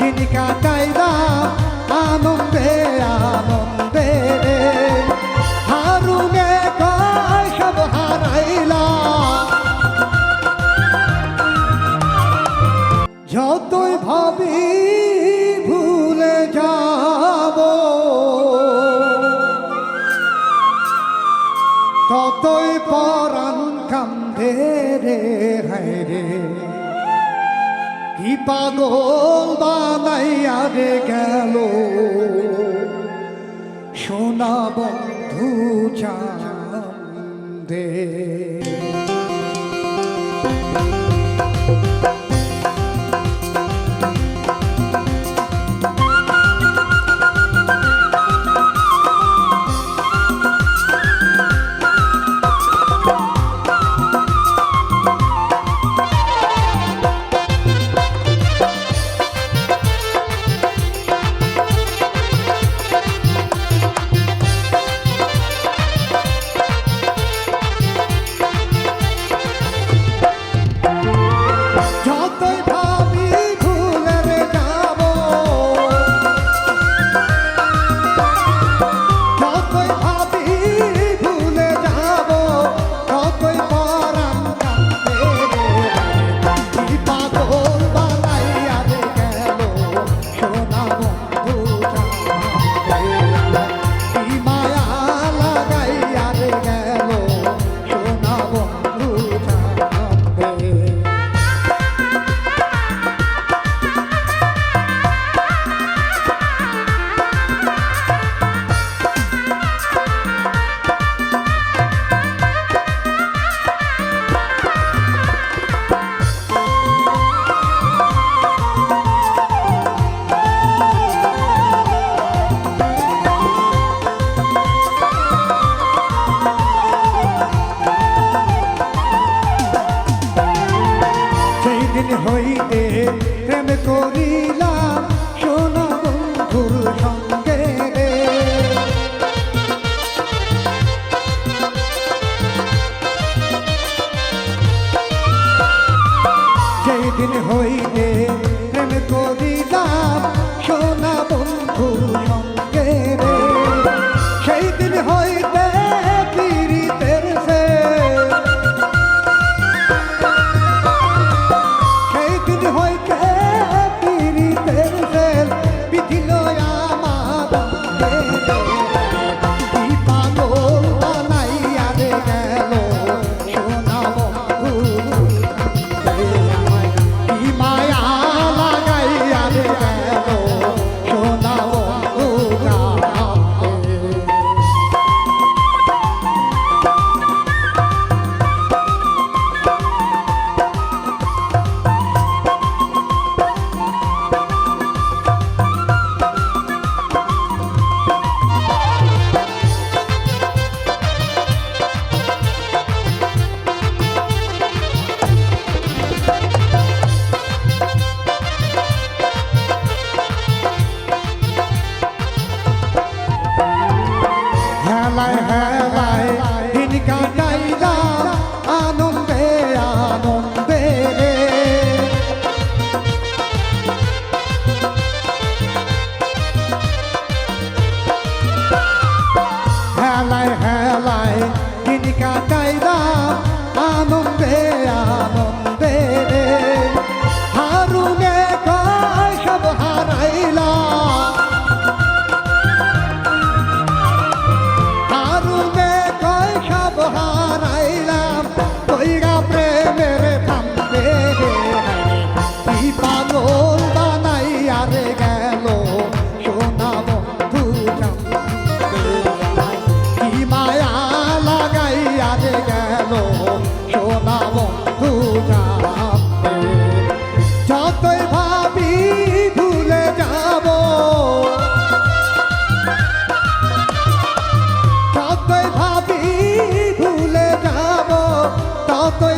দিন কাটাইলাম আনন্দে আনন্দে। হারুনে সব হারাইলাম যতই ভাবি ভুলে যাব, ততই পরাণ কান্দে রে, হায় রে। কি পাগল বানাইয়া রে গেল? সোনা বন্ধু চান্দে। সেই দিন হইতে প্রেম করিলাম সোনা বন্ধুর সঙ্গে। সেই দিন হইতে প্রেম করিলাম cada ভুলে যাব। ততই ভাবি ভুলে যাব ততই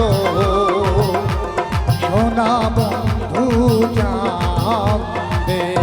হলো সোনা বন্ধু চাঁদে